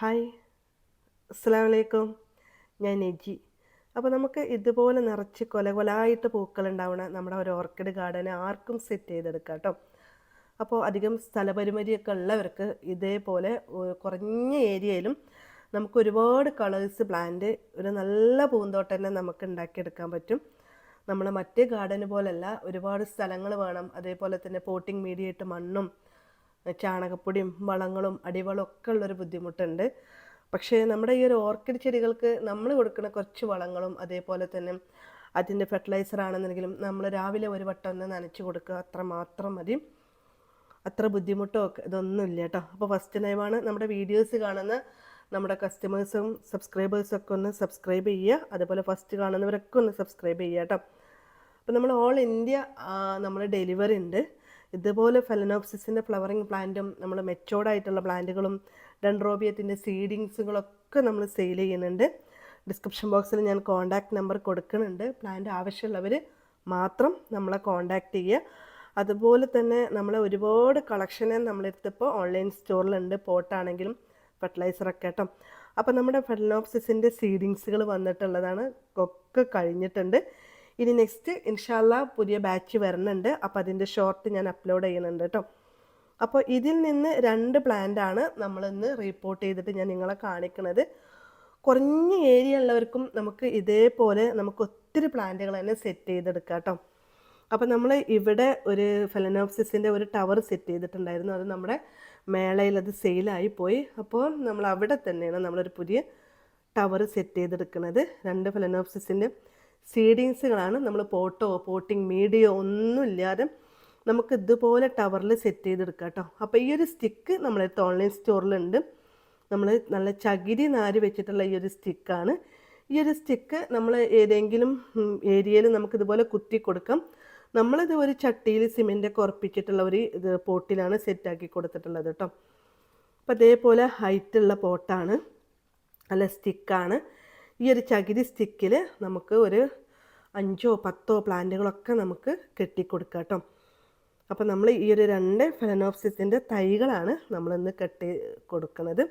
Hi. അസ്സലാമലൈക്കും. ഞാൻ നെജി. അപ്പോൾ നമുക്ക് ഇതുപോലെ നിറച്ച് കൊല കൊലായിട്ട് പൂക്കളുണ്ടാവണ നമ്മുടെ ഒരു ഓർക്കിഡ് ഗാർഡൻ ആർക്കും സെറ്റ് ചെയ്തെടുക്കാം കേട്ടോ. അപ്പോൾ അധികം സ്ഥലപരിമിതിയൊക്കെ ഉള്ളവർക്ക് ഇതേപോലെ കുറഞ്ഞ ഏരിയയിലും നമുക്ക് ഒരുപാട് കളേഴ്സ് പ്ലാന്റ് ഒരു നല്ല പൂന്തോട്ടം തന്നെ നമുക്ക് ഉണ്ടാക്കിയെടുക്കാൻ പറ്റും. നമ്മൾ മറ്റേ ഗാർഡന് പോലല്ല ഒരുപാട് സ്ഥലങ്ങൾ വേണം. അതേപോലെ തന്നെ പോട്ടിംഗ് മീഡിയയിട്ട് മണ്ണും ചാണകപ്പൊടിയും വളങ്ങളും അടിവളവും ഒക്കെ ഉള്ളൊരു ബുദ്ധിമുട്ടുണ്ട്. പക്ഷേ നമ്മുടെ ഈ ഒരു ഓർക്കിഡ് ചെടികൾക്ക് നമ്മൾ കൊടുക്കുന്ന കുറച്ച് വളങ്ങളും അതേപോലെ തന്നെ അതിന്റെ ഫെർട്ടിലൈസർ ആണെന്നുണ്ടെങ്കിലും നമ്മൾ രാവിലെ ഒരു വട്ടം ഒന്ന് നനച്ച് കൊടുക്കുക അത്ര മാത്രം മതി. അത്ര ബുദ്ധിമുട്ടോ ഒക്കെ ഇതൊന്നുമില്ല കേട്ടോ. അപ്പോൾ ഫസ്റ്റ് ടൈമാണ് നമ്മുടെ വീഡിയോസ് കാണുന്ന നമ്മുടെ കസ്റ്റമേഴ്സും സബ്സ്ക്രൈബേഴ്സും ഒക്കെ ഒന്ന് സബ്സ്ക്രൈബ് ചെയ്യുക. അതുപോലെ ഫസ്റ്റ് കാണുന്നവരൊക്കെ ഒന്ന് സബ്സ്ക്രൈബ് ചെയ്യുക കേട്ടോ. അപ്പോൾ നമ്മൾ ഓൾ ഇന്ത്യ നമ്മൾ ഡെലിവറി ഉണ്ട്. ഇതുപോലെ ഫെലനോപ്സിസിന്റെ ഫ്ലവറിങ് പ്ലാന്റും നമ്മൾ മെച്ചോർഡായിട്ടുള്ള പ്ലാന്റുകളും ഡെൻഡ്രോബിയത്തിന്റെ സീഡിങ്സുകളൊക്കെ നമ്മൾ സെയിൽ ചെയ്യുന്നുണ്ട്. ഡിസ്ക്രിപ്ഷൻ ബോക്സിൽ ഞാൻ കോൺടാക്റ്റ് നമ്പർ കൊടുക്കുന്നുണ്ട്. പ്ലാന്റ് ആവശ്യമുള്ളവർ മാത്രം നമ്മളെ കോൺടാക്റ്റ് ചെയ്യുക. അതുപോലെ തന്നെ നമ്മൾ ഒരുപാട് കളക്ഷനെ നമ്മളെടുത്തപ്പോൾ ഓൺലൈൻ സ്റ്റോറിലുണ്ട്. പോട്ടാണെങ്കിലും ഫെർട്ടിലൈസറൊക്കെ കേട്ടോ. അപ്പോൾ നമ്മുടെ ഫെലനോപ്സിസിന്റെ സീഡിങ്സുകൾ വന്നിട്ടുള്ളതാണ്. ഒക്കെ കഴിഞ്ഞിട്ടുണ്ട്. ഇനി നെക്സ്റ്റ് ഇൻഷാല്ല പുതിയ ബാച്ച് വരുന്നുണ്ട്. അപ്പോൾ അതിന്റെ ഷോർട്ട് ഞാൻ അപ്ലോഡ് ചെയ്യുന്നുണ്ട് കേട്ടോ അപ്പോൾ ഇതിൽ നിന്ന് രണ്ട് പ്ലാന്റാണ് നമ്മളിന്ന് റിപ്പോർട്ട് ചെയ്തിട്ട് ഞാൻ നിങ്ങളെ കാണിക്കുന്നത് കുറഞ്ഞ ഏരിയ ഉള്ളവർക്കും നമുക്ക് ഇതേപോലെ നമുക്ക് ഒത്തിരി പ്ലാന്റുകൾ തന്നെ സെറ്റ് ചെയ്തെടുക്കാം കേട്ടോ അപ്പോൾ നമ്മൾ ഇവിടെ ഒരു ഫെലനോപ്സിസിന്റെ ഒരു ടവർ സെറ്റ് ചെയ്തിട്ടുണ്ടായിരുന്നു. അത് നമ്മുടെ മേളയിൽ അത് സെയിലായി പോയി. അപ്പോൾ നമ്മൾ അവിടെ തന്നെയാണ് നമ്മളൊരു പുതിയ ടവർ സെറ്റ് ചെയ്തെടുക്കുന്നത് രണ്ട് ഫെലനോപ്സിസിന്റെ സീഡിങ്സുകളാണ് നമ്മൾ പോട്ടോ പോട്ടിങ് മീഡിയോ ഒന്നും ഇല്ലാതെ നമുക്ക് ഇതുപോലെ ടവറിൽ സെറ്റ് ചെയ്തെടുക്കാം കേട്ടോ. അപ്പോൾ ഈ ഒരു സ്റ്റിക്ക് നമ്മളെടുത്ത് ഓൺലൈൻ സ്റ്റോറിലുണ്ട്. നമ്മൾ നല്ല ചകിരി നാര് വെച്ചിട്ടുള്ള ഈ ഒരു സ്റ്റിക്കാണ്. ഈ ഒരു സ്റ്റിക്ക് നമ്മൾ ഏതെങ്കിലും ഏരിയയിൽ നമുക്കിതുപോലെ കുത്തി കൊടുക്കാം. നമ്മളിത് ഒരു ചട്ടിയിൽ സിമെന്റൊക്കെ ഉറപ്പിച്ചിട്ടുള്ള ഒരു ഇത് പോട്ടിലാണ് സെറ്റാക്കി കൊടുത്തിട്ടുള്ളത് കേട്ടോ. അപ്പോൾ അതേപോലെ ഹൈറ്റുള്ള പോട്ടാണ്. അല്ല സ്റ്റിക്കാണ് ഈ ഒരു ചകിരി സ്റ്റിക്കിൽ നമുക്ക് ഒരു അഞ്ചോ പത്തോ പ്ലാന്റുകളൊക്കെ നമുക്ക് കെട്ടിക്കൊടുക്കാം കേട്ടോ. അപ്പോൾ നമ്മൾ ഈ ഒരു രണ്ട് ഫെലനോപ്സിസിന്റെ തൈകളാണ് നമ്മളിന്ന് കെട്ടി കൊടുക്കുന്നത്.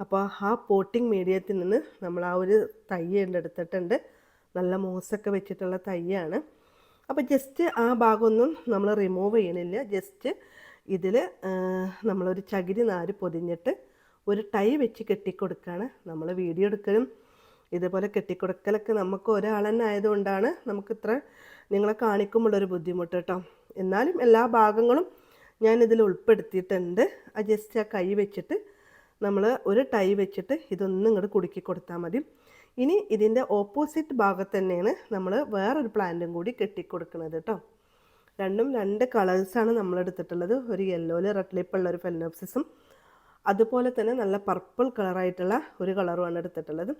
അപ്പോൾ ആ പോട്ടിംഗ് മീഡിയത്തിൽ നിന്ന് നമ്മൾ ആ ഒരു തൈ എടുത്തിട്ടുണ്ട് നല്ല മോസൊക്കെ വെച്ചിട്ടുള്ള തൈയാണ്. അപ്പോൾ ജസ്റ്റ് ആ ഭാഗമൊന്നും നമ്മൾ റിമൂവ് ചെയ്യണില്ല. ജസ്റ്റ് ഇതിൽ നമ്മളൊരു ചകിരി നാര് പൊതിഞ്ഞിട്ട് ഒരു ടൈ വെച്ച് കെട്ടിക്കൊടുക്കുകയാണ്. നമ്മൾ വീഡിയോ എടുക്കലും ഇതേപോലെ കെട്ടിക്കൊടുക്കലൊക്കെ നമുക്ക് ഒരാൾ നമുക്ക് ഇത്ര നിങ്ങളെ കാണിക്കുമ്പോഴൊരു ബുദ്ധിമുട്ട് കേട്ടോ. എന്നാലും എല്ലാ ഭാഗങ്ങളും ഞാൻ ഇതിൽ ഉൾപ്പെടുത്തിയിട്ടുണ്ട്. ആ ജസ്റ്റ് ആ കൈ വെച്ചിട്ട് നമ്മൾ ഒരു ടൈ വെച്ചിട്ട് ഇതൊന്നും ഇങ്ങോട്ട് കുടുക്കി കൊടുത്താൽ മതി. ഇനി ഇതിന്റെ ഓപ്പോസിറ്റ് ഭാഗത്ത് തന്നെയാണ് നമ്മൾ വേറൊരു പ്ലാന്റും കൂടി കെട്ടിക്കൊടുക്കുന്നത് കേട്ടോ. രണ്ടും രണ്ട് കളേഴ്സാണ് നമ്മൾ എടുത്തിട്ടുള്ളത് ഒരു യെല്ലോയിൽ റെഡ് ലിപ്പുള്ള ഒരു ഫെലിനോപ്സിസും അതുപോലെ തന്നെ നല്ല പർപ്പിൾ കളറായിട്ടുള്ള ഒരു കളറുമാണ് എടുത്തിട്ടുള്ളത്.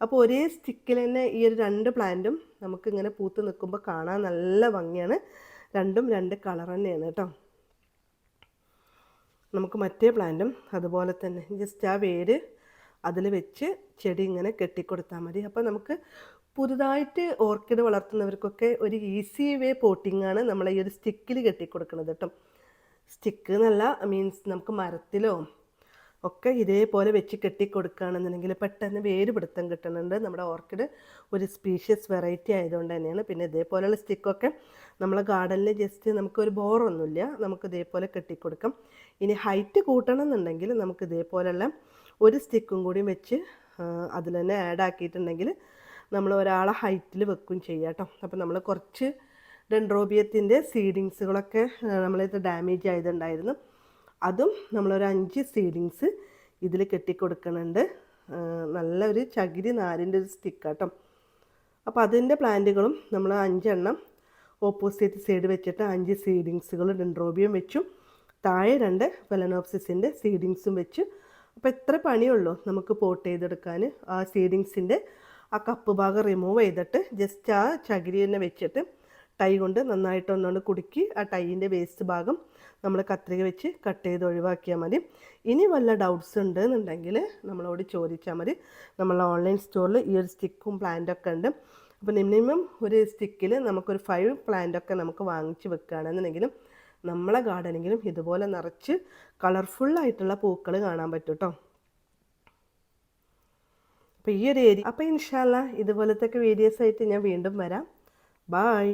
അപ്പോൾ ഒരേ സ്റ്റിക്കിൽ തന്നെ ഈ ഒരു രണ്ട് പ്ലാന്റും നമുക്ക് ഇങ്ങനെ പൂത്ത് നിൽക്കുമ്പോൾ കാണാൻ നല്ല ഭംഗിയാണ്. രണ്ടും രണ്ട് കളർ തന്നെയാണ് കേട്ടോ. നമുക്ക് മറ്റേ പ്ലാന്റും അതുപോലെ തന്നെ ജസ്റ്റ് ആ വേര് അതിൽ വെച്ച് ചെടി ഇങ്ങനെ കെട്ടിക്കൊടുത്താൽ മതി. അപ്പോൾ നമുക്ക് പുതുതായിട്ട് ഓർക്കിഡ് വളർത്തുന്നവർക്കൊക്കെ ഒരു ഈസി വേ പോട്ടിംഗ് ആണ് നമ്മൾ ഈ ഒരു സ്റ്റിക്കിൽ കെട്ടിക്കൊടുക്കുന്നത് കേട്ടോ. സ്റ്റിക്ക് എന്നല്ല മീൻസ് നമുക്ക് മരത്തിലോ ഒക്കെ ഇതേപോലെ വെച്ച് കെട്ടിക്കൊടുക്കുകയാണെന്നുണ്ടെങ്കിൽ പെട്ടെന്ന് വേര് പിടുത്തം കിട്ടുന്നുണ്ട്. നമ്മുടെ ഓർക്കിഡ് ഒരു സ്പീഷ്യസ് വെറൈറ്റി ആയതുകൊണ്ട് തന്നെയാണ്. പിന്നെ ഇതേപോലെയുള്ള സ്റ്റിക്കൊക്കെ നമ്മളെ ഗാർഡനിൽ ജസ്റ്റ് നമുക്കൊരു ബോറൊന്നുമില്ല നമുക്ക് ഇതേപോലെ കെട്ടിക്കൊടുക്കാം. ഇനി ഹൈറ്റ് കൂട്ടണം എന്നുണ്ടെങ്കിൽ നമുക്ക് ഇതേപോലെയുള്ള ഒരു സ്റ്റിക്കും കൂടി വെച്ച് അതിൽ തന്നെ ആഡ് ആക്കിയിട്ടുണ്ടെങ്കിൽ നമ്മൾ ഒരാളെ ഹൈറ്റിൽ വെക്കും ചെയ്യാം കേട്ടോ. അപ്പോൾ നമ്മൾ കുറച്ച് ഡെൻഡ്രോബിയത്തിന്റെ സീഡിങ്സുകളൊക്കെ നമ്മളിത് ഡാമേജ് ആയതുണ്ടായിരുന്നു. അതും നമ്മളൊരു അഞ്ച് സീഡിങ്സ് ഇതിൽ കെട്ടിക്കൊടുക്കുന്നുണ്ട്. നല്ലൊരു ചകിരി നാരിന്റെ ഒരു സ്റ്റിക്കാട്ടോ അപ്പോൾ അതിന്റെ പ്ലാന്റുകളും നമ്മൾ അഞ്ചെണ്ണം ഓപ്പോസിറ്റ് സൈഡ് വെച്ചിട്ട് അഞ്ച് സീഡിങ്സുകൾ ഡെൻഡ്രോബിയും വെച്ചും. താഴെ രണ്ട് ഫെലനോപ്സിസിന്റെ സീഡിങ്സും വെച്ച്. അപ്പോൾ എത്ര പണിയുള്ളൂ നമുക്ക് പോട്ട് ചെയ്തെടുക്കാൻ? ആ സീഡിങ്സിന്റെ ആ കപ്പ് ഭാഗം റിമൂവ് ചെയ്തിട്ട് ജസ്റ്റ് ആ ചകിരി തന്നെ വെച്ചിട്ട് ടൈ കൊണ്ട് നന്നായിട്ട് ഒന്നുകൊണ്ട് കുടുക്കി ആ ടൈയിന്റെ വേസ്റ്റ് ഭാഗം നമ്മൾ കത്രിക വെച്ച് കട്ട് ചെയ്ത് ഒഴിവാക്കിയാൽ മതി. ഇനി വല്ല ഡൗട്ട്സ് ഉണ്ട് എന്നുണ്ടെങ്കിൽ നമ്മളോട് ചോദിച്ചാൽ മതി. നമ്മൾ ഓൺലൈൻ സ്റ്റോറിൽ ഈ ഒരു സ്റ്റിക്കും പ്ലാന്റൊക്കെ ഉണ്ട്. അപ്പോൾ മിനിമം ഒരു സ്റ്റിക്കിൽ നമുക്കൊരു ഫൈവ് പ്ലാന്റൊക്കെ നമുക്ക് വാങ്ങിച്ച് വെക്കുകയാണെന്നുണ്ടെങ്കിലും നമ്മളെ ഗാർഡനെങ്കിലും ഇതുപോലെ നിറച്ച് കളർഫുള്ളായിട്ടുള്ള പൂക്കൾ കാണാൻ പറ്റും കേട്ടോ അപ്പോൾ ഈ ഒരു ഏരിയ അപ്പോൾ ഇൻഷാല്ല ഇതുപോലത്തെ വീഡിയോസ് ആയിട്ട് ഞാൻ വീണ്ടും വരാം. ബായ്